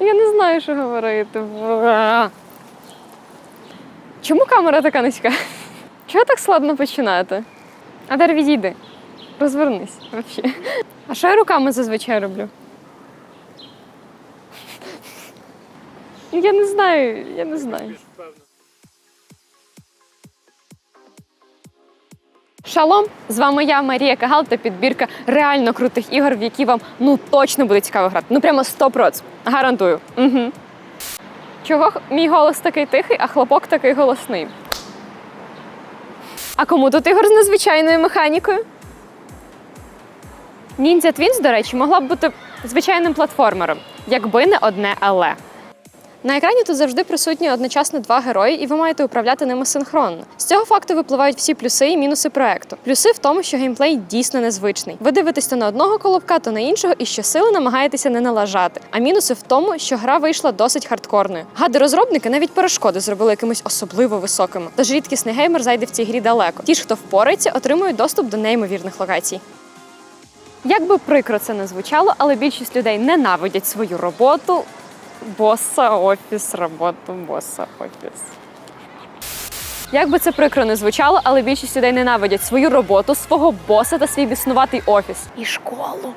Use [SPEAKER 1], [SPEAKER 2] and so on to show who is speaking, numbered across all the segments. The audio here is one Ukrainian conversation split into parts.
[SPEAKER 1] Я не знаю, що говорити. Чому камера така низька? Чого так складно починати? А тепер відійди. Розвернись взагалі. А що я руками зазвичай роблю? Я не знаю, я не знаю. Шалом! З вами я, Марія Кагал та підбірка реально крутих ігор, в які вам ну точно буде цікаво грати. Ну прямо 100%. Гарантую. Угу. Чого мій голос такий тихий, а хлопок такий голосний? А кому тут ігор з незвичайною механікою? Ninja Twins, до речі, могла б бути звичайним платформером, якби не одне але. На екрані тут завжди присутні одночасно два герої, і ви маєте управляти ними синхронно. З цього факту випливають всі плюси і мінуси проекту. Плюси в тому, що геймплей дійсно незвичний. Ви дивитесь то на одного колобка, то на іншого, і щосили намагаєтеся не налажати. А мінуси в тому, що гра вийшла досить хардкорною. Гади розробники навіть перешкоди зробили якимось особливо високими. Тож рідкісний геймер зайде в цій грі далеко. Ті ж, хто впорається, отримують доступ до неймовірних локацій. Як би прикро це не звучало, але більшість людей ненавидять свою роботу. Боса офіс, роботу, боса офіс. Як би це прикро не звучало, але більшість людей ненавидять свою роботу, свого боса та свій біснуватий офіс. І школу.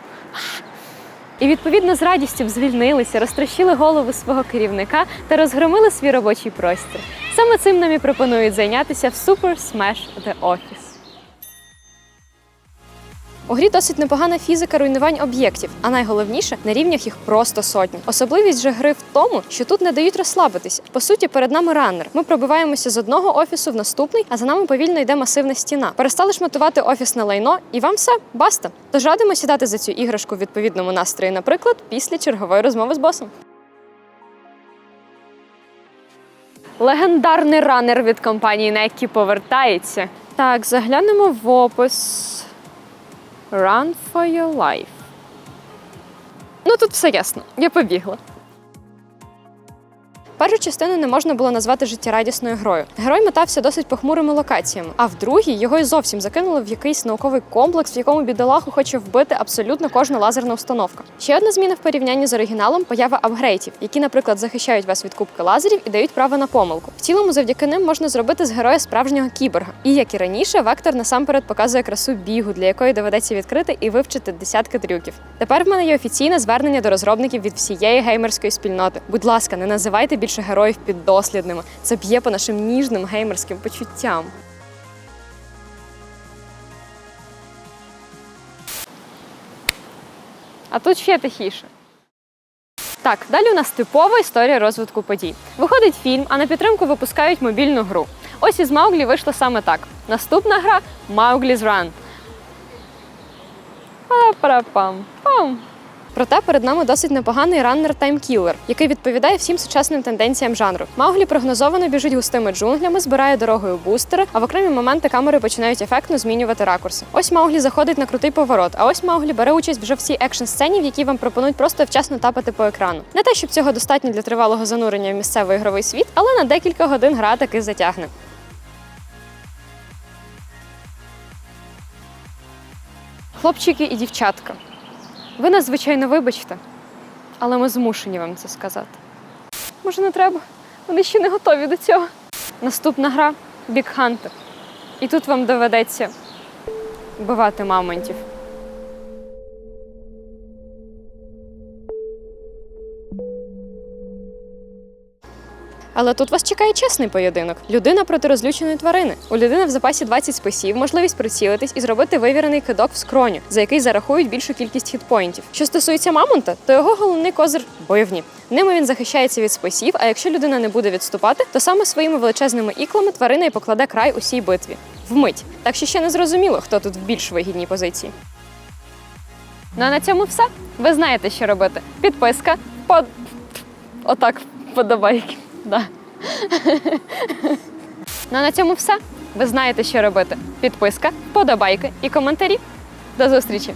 [SPEAKER 1] І відповідно з радістю звільнилися, розтрощили голову свого керівника та розгромили свій робочий простір. Саме цим нам і пропонують зайнятися в Super Smash The Office. У грі досить непогана фізика руйнувань об'єктів, а найголовніше на рівнях їх просто сотні. Особливість же гри в тому, що тут не дають розслабитися. По суті, перед нами раннер. Ми пробиваємося з одного офісу в наступний, а за нами повільно йде масивна стіна. Перестали шматувати офіс на лайно, і вам все баста. Тож радимо сідати за цю іграшку в відповідному настрої, наприклад, після чергової розмови з босом. Легендарний ранер від компанії Nike повертається. Так, заглянемо в опис. Run for your life. Ну тут все ясно. Я побігла. Першу частину не можна було назвати життєрадісною грою. Герой метався досить похмурими локаціями, а в другій його й зовсім закинули в якийсь науковий комплекс, в якому бідолаху хоче вбити абсолютно кожна лазерна установка. Ще одна зміна в порівнянні з оригіналом поява апгрейтів, які, наприклад, захищають вас від кубки лазерів і дають право на помилку. В цілому, завдяки ним можна зробити з героя справжнього кіборга. І як і раніше, вектор насамперед показує красу бігу, для якої доведеться відкрити і вивчити десятки трюків. Тепер в мене є офіційне звернення до розробників від всієї геймерської спільноти. Будь ласка, не називайте більше героїв піддослідними. Це б'є по нашим ніжним геймерським почуттям. А тут ще тихіше. Так, далі у нас типова історія розвитку подій. Виходить фільм, а на підтримку випускають мобільну гру. Ось із Мауглі вийшло саме так. Наступна гра Maugli's Run. Пара-пара-пам. Пам. Проте перед нами досить непоганий раннер таймкілер, який відповідає всім сучасним тенденціям жанру. Мауглі прогнозовано біжить густими джунглями, збирає дорогою бустери, а в окремі моменти камери починають ефектно змінювати ракурси. Ось Мауглі заходить на крутий поворот, а ось Мауглі бере участь вже в цій екшн сцені, в якій вам пропонують просто вчасно тапати по екрану. Не те, щоб цього достатньо для тривалого занурення в місцевий ігровий світ, але на декілька годин гра таки затягне. Хлопчики і дівчатка. Ви нас, звичайно, вибачте, але ми змушені вам це сказати. Може, не треба? Вони ще не готові до цього. Наступна гра Big Hunter. І тут вам доведеться вбивати мамонтів. Але тут вас чекає чесний поєдинок. Людина проти розлюченої тварини. У людини в запасі 20 списів, можливість прицілитись і зробити вивірений кидок в скроню, за який зарахують більшу кількість хітпоінтів. Що стосується мамонта, то його головний козир бивні. Ними він захищається від списів, а якщо людина не буде відступати, то саме своїми величезними іклами тварина і покладе край усій битві. Вмить. Так що ще не зрозуміло, хто тут в більш вигідній позиції. Ну а на цьому все. Ви знаєте, що робити. Підписка, под... отак, подобайки. Да. Ну а на цьому все. Ви знаєте, що робити. Підписка, подобайки і коментарі. До зустрічі!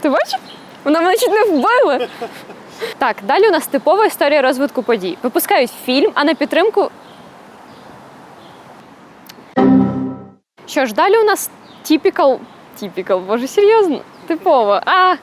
[SPEAKER 1] Ти бачиш? Вона мене чуть не вбила. Так, далі у нас типова історія розвитку подій. Випускають фільм, а на підтримку. Що ж, далі у нас typical, typical, боже, серйозно? Типово. А,